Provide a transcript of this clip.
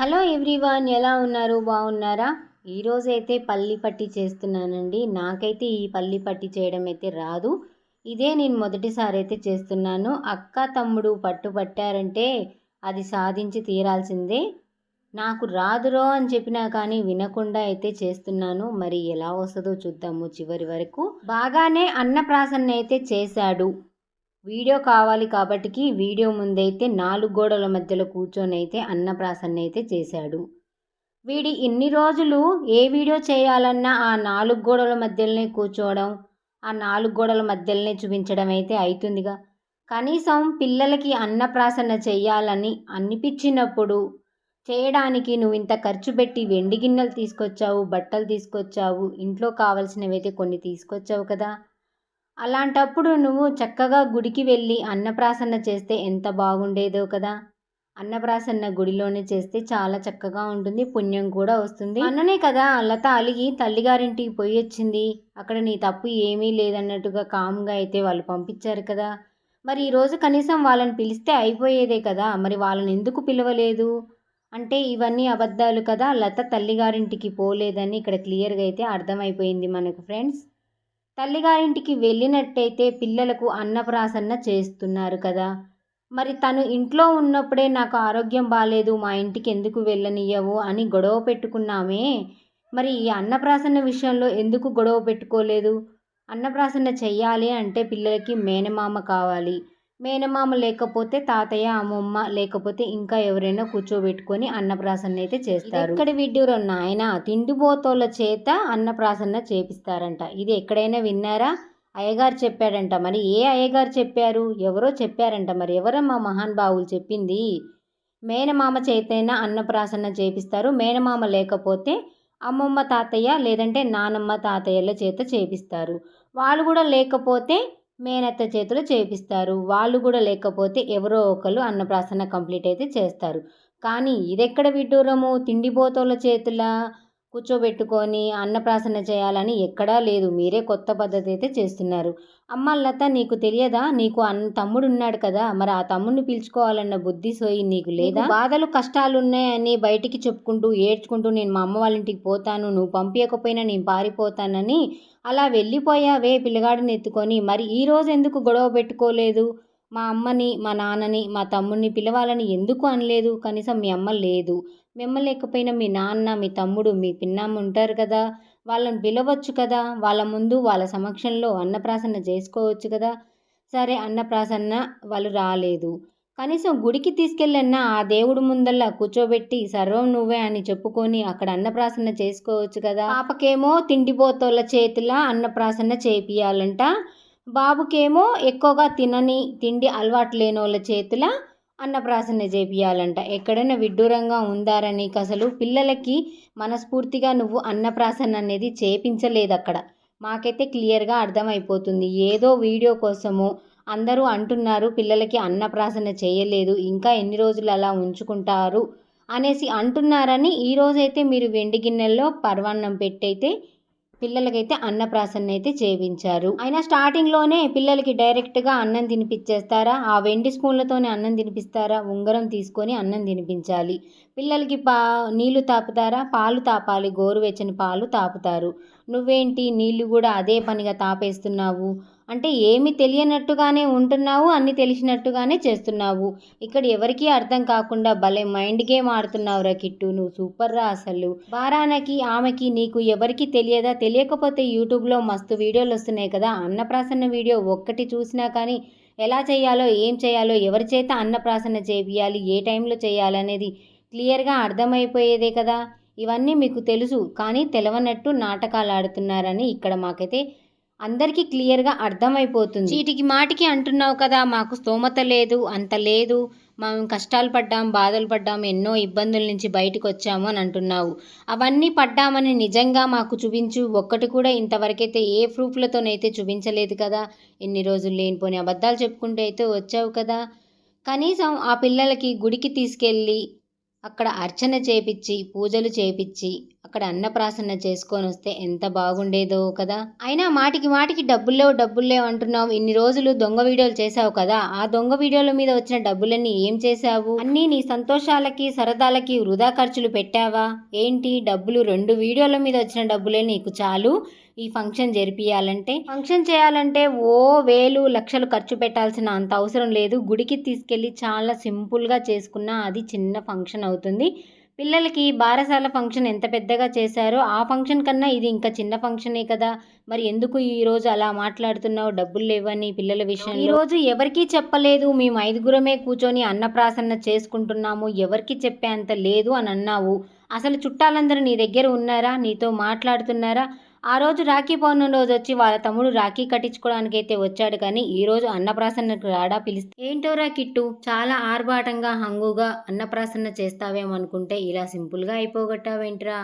Hello everyone ఎలా ఉన్నారు? బాగున్నారా? ఈరోజైతే పల్లి పట్టి చేస్తున్నానండి. నాకైతే ఈ పల్లి పట్టి చేయడం అయితే రాదు. ఇదే నేను మొదటిసారి అయితే చేస్తున్నాను. అక్క తమ్ముడు పట్టు పట్టారంటే అది సాధించి తీరాల్సిందే. నాకు రాదురో అని చెప్పినా కానీ వినకుండా అయితే చేస్తున్నాను. మరి ఎలా వస్తుందో చూద్దాము చివరి వరకు. బాగానే అన్నప్రాసన్న అయితే చేశాడు. వీడియో కావాలి కాబట్టికి వీడియో ముందైతే నాలుగు గోడల మధ్యలో కూర్చొని అయితే అన్నప్రాసన్న అయితే చేశాడు. వీడి ఇన్ని రోజులు ఏ వీడియో చేయాలన్నా ఆ నాలుగు గోడల మధ్యలోనే కూర్చోవడం ఆ నాలుగు గోడల మధ్యలోనే చూపించడం అయితే అవుతుందిగా కనీసం పిల్లలకి అన్నప్రాసన చేయాలని అనిపించినప్పుడు చేయడానికి నువ్వు ఇంత ఖర్చు పెట్టి వెండి గిన్నెలు తీసుకొచ్చావు బట్టలు తీసుకొచ్చావు ఇంట్లో కావలసినవి అయితే కొన్ని తీసుకొచ్చావు కదా. అలాంటప్పుడు నువ్వు చక్కగా గుడికి వెళ్ళి అన్నప్రాసన్న చేస్తే ఎంత బాగుండేదో కదా. అన్నప్రాసన్న గుడిలోనే చేస్తే చాలా చక్కగా ఉంటుంది పుణ్యం కూడా వస్తుంది. అన్ననే కదా లత అలిగి తల్లిగారింటికి పోయి వచ్చింది. అక్కడ నీ తప్పు ఏమీ లేదన్నట్టుగా కామ్గా అయితే వాళ్ళు పంపించారు కదా. మరి ఈరోజు కనీసం వాళ్ళని పిలిస్తే అయిపోయేదే కదా. మరి వాళ్ళని ఎందుకు పిలవలేదు? అంటే ఇవన్నీ అబద్ధాలు కదా. లత తల్లిగారింటికి పోలేదని ఇక్కడ క్లియర్గా అయితే అర్థమైపోయింది మనకు ఫ్రెండ్స్. తల్లిగారింటికి వెళ్ళినట్టయితే పిల్లలకు అన్నప్రాసన్న చేస్తున్నారు కదా. మరి తను ఇంట్లో ఉన్నప్పుడే నాకు ఆరోగ్యం బాగాలేదు మా ఇంటికి ఎందుకు వెళ్ళనియ్యవు అని గొడవ పెట్టుకున్నామే. మరి ఈ అన్నప్రాసన్న విషయంలో ఎందుకు గొడవ పెట్టుకోలేదు? అన్నప్రాసన్న చెయ్యాలి అంటే పిల్లలకి మేనమామ కావాలి. మేనమామ లేకపోతే తాతయ్య అమ్మమ్మ లేకపోతే ఇంకా ఎవరైనా కూర్చోబెట్టుకొని అన్నప్రాసన్న అయితే చేస్తారు. ఇక్కడ విడ్డూరు నాయన? తిండిపోతోళ్ళ చేత అన్నప్రాసన్న చేపిస్తారంట. ఇది ఎక్కడైనా విన్నారా? అయ్యగారు చెప్పాడంట. మరి ఏ అయ్యగారు చెప్పారు? ఎవరో చెప్పారంట. మరి ఎవరమ్మా మహాన్ బావులు చెప్పింది? మేనమామ చేతైనా అన్నప్రాసన్న చేపిస్తారు. మేనమామ లేకపోతే అమ్మమ్మ తాతయ్య లేదంటే నానమ్మ తాతయ్యల చేత చేపిస్తారు. వాళ్ళు కూడా లేకపోతే మేనత్త చేతులు చేపిస్తారు. వాళ్ళు కూడా లేకపోతే ఎవరో ఒకరు అన్నప్రాసన కంప్లీట్ అయితే చేస్తారు. కానీ ఇదెక్కడ విడ్డూరము? తిండిపోతోళ్ళ చేతుల? కూర్చోబెట్టుకొని అన్నప్రాసన చేయాలని ఎక్కడా లేదు. మీరే కొత్త పద్ధతి అయితే చేస్తున్నారు. అమ్మ లత నీకు తెలియదా? నీకు అన్న తమ్ముడు ఉన్నాడు కదా. మరి ఆ తమ్ముడిని పిలుచుకోవాలన్న బుద్ధి సోయి నీకు లేదా? బాధలు కష్టాలు ఉన్నాయని బయటికి చెప్పుకుంటూ ఏడ్చుకుంటూ నేను మా అమ్మ వాళ్ళ ఇంటికి పోతాను. నువ్వు పంపించకపోయినా నేను పారిపోతానని అలా వెళ్ళిపోయావే పిల్లగాడిని ఎత్తుకొని. మరి ఈ రోజు ఎందుకు గొడవ పెట్టుకోలేదు? మా అమ్మని మా నాన్నని మా తమ్ముడిని పిలవాలని ఎందుకు అనలేదు? కనీసం మీ అమ్మ లేదు. మిమ్మ లేకపోయినా మీ నాన్న మీ తమ్ముడు మీ పిన్నమ్మ ఉంటారు కదా. వాళ్ళని పిలవచ్చు కదా. వాళ్ళ ముందు వాళ్ళ సమక్షంలో అన్నప్రాసన్న చేసుకోవచ్చు కదా. సరే అన్నప్రాసన్న వాళ్ళు రాలేదు. కనీసం గుడికి తీసుకెళ్ళన్నా ఆ దేవుడు ముందల్లా కూర్చోబెట్టి సర్వం నువ్వే అని చెప్పుకొని అక్కడ అన్నప్రాసన్న చేసుకోవచ్చు కదా. పాపకేమో తిండిపోతోళ్ళ చేతిలా అన్నప్రాసన్న చేపియాలంట బాబుకేమో ఎక్కువగా తినని తిండి అలవాటు లేని వాళ్ళ చేతుల అన్నప్రాసన చేపియాలంట ఎక్కడైనా విడ్డూరంగా ఉందారా నీకు అసలు పిల్లలకి మనస్ఫూర్తిగా నువ్వు అన్నప్రాసన అనేది చేపించలేదు అక్కడ మాకైతే క్లియర్గా అర్థమైపోతుంది. ఏదో వీడియో కోసము అందరూ అంటున్నారు పిల్లలకి అన్నప్రాసన చేయలేదు ఇంకా ఎన్ని రోజులు అలా ఉంచుకుంటారు అనేసి అంటున్నారని ఈరోజైతే మీరు వెండి గిన్నెల్లో పర్వాన్నం పెట్టయితే పిల్లలకైతే అన్నప్రాసన్న అయితే చేయించారు. అయినా స్టార్టింగ్లోనే పిల్లలకి డైరెక్ట్గా అన్నం తినిపించేస్తారా ఆ వెండి స్పూన్లతోనే అన్నం తినిపిస్తారా? ఉంగరం తీసుకొని అన్నం తినిపించాలి. పిల్లలకి పా నీళ్ళు తాపుతారా? పాలు తాపాలి. గోరువెచ్చని పాలు తాపుతారు. నువ్వేంటి? నీళ్ళు కూడా అదే పనిగా తాపేస్తున్నావు? అంటే ఏమి తెలియనట్టుగానే ఉంటున్నావు అన్ని తెలిసినట్టుగానే చేస్తున్నావు. ఇక్కడ ఎవరికీ అర్థం కాకుండా భలే మైండ్ గేమ్ ఆడుతున్నావు రా కిట్టు. నువ్వు సూపర్ రా అసలు. బారానకి ఆమెకి నీకు ఎవరికి తెలియదా? తెలియకపోతే యూట్యూబ్లో మస్తు వీడియోలు వస్తున్నాయి కదా. అన్నప్రాసన్న వీడియో ఒక్కటి చూసినా కానీ ఎలా చేయాలో ఏం చేయాలో ఎవరి చేత అన్నప్రాసన చేపియాలి ఏ టైంలో చేయాలనేది క్లియర్గా అర్థమైపోయేదే కదా? ఇవన్నీ మీకు తెలుసు కానీ తెలవనట్టు నాటకాలు ఆడుతున్నారని ఇక్కడ మాకైతే అందరికీ క్లియర్గా అర్థమైపోతుంది. వీటికి మాటికి అంటున్నావు కదా మాకు స్తోమత లేదు అంత లేదు మేము కష్టాలు పడ్డాం బాధలు పడ్డాం ఎన్నో ఇబ్బందుల నుంచి బయటకు వచ్చాము అని అంటున్నావు. అవన్నీ పడ్డామని నిజంగా మాకు చూపించు ఒక్కటి కూడా ఇంతవరకైతే ఏ ప్రూఫ్లతోనైతే చూపించలేదు కదా? ఎన్ని రోజులు లేనిపోని అబద్ధాలు చెప్పుకుంటూ అయితే వచ్చావు కదా? కనీసం ఆ పిల్లలకి గుడికి తీసుకెళ్ళి అక్కడ అర్చన చేపిచ్చి పూజలు చేపిచ్చి అక్కడ అన్నప్రాసన చేసుకొని వస్తే ఎంత బాగుండేదో కదా. అయినా మాటికి మాటికి డబ్బుల్లేవు డబ్బుల్లేవు అంటున్నావు. ఇన్ని రోజులు దొంగ వీడియోలు చేసావు కదా. ఆ దొంగ వీడియోల మీద వచ్చిన డబ్బులన్నీ ఏం చేసావు అన్నీ నీ సంతోషాలకి సరదాలకి వృధా ఖర్చులు పెట్టావా? ఏంటి? డబ్బులు రెండు వీడియోల మీద వచ్చిన డబ్బులే నీకు చాలు? ఈ ఫంక్షన్ జరిపియాలంటే? ఫంక్షన్ చేయాలంటే ఓ వేలు లక్షలు ఖర్చు పెట్టాల్సిన అంత అవసరం లేదు. గుడికి తీసుకెళ్ళి చాలా సింపుల్గా చేసుకున్న అది చిన్న ఫంక్షన్ అవుతుంది. పిల్లలకి బారసాల ఫంక్షన్ ఎంత పెద్దగా చేశారో ఆ ఫంక్షన్ కన్నా ఇది ఇంకా చిన్న ఫంక్షనే కదా. మరి ఎందుకు ఈరోజు అలా మాట్లాడుతున్నావు? డబ్బులు లేవని పిల్లల విషయం ఈరోజు ఎవరికీ చెప్పలేదు. మేము ఐదుగురమే కూర్చొని అన్నప్రాసన్న చేసుకుంటున్నాము. ఎవరికి చెప్పేంత లేదు అని అన్నావు. అసలు చుట్టాలందరూ నీ దగ్గర ఉన్నారా? నీతో మాట్లాడుతున్నారా? ఆ రోజు రాఖీ పౌర్ణమి రోజు వచ్చి వాళ్ళ తమ్ముడు రాఖీ కట్టించుకోవడానికి అయితే వచ్చాడు కానీ ఈ రోజు అన్నప్రాసన్నకు రాడా పిలిస్తే ఏంటోరా కిట్టు చాలా ఆర్భాటంగా హంగుగా అన్నప్రాసన్న చేస్తావేమనుకుంటే ఇలా సింపుల్గా అయిపోగొట్టావేంట్రా?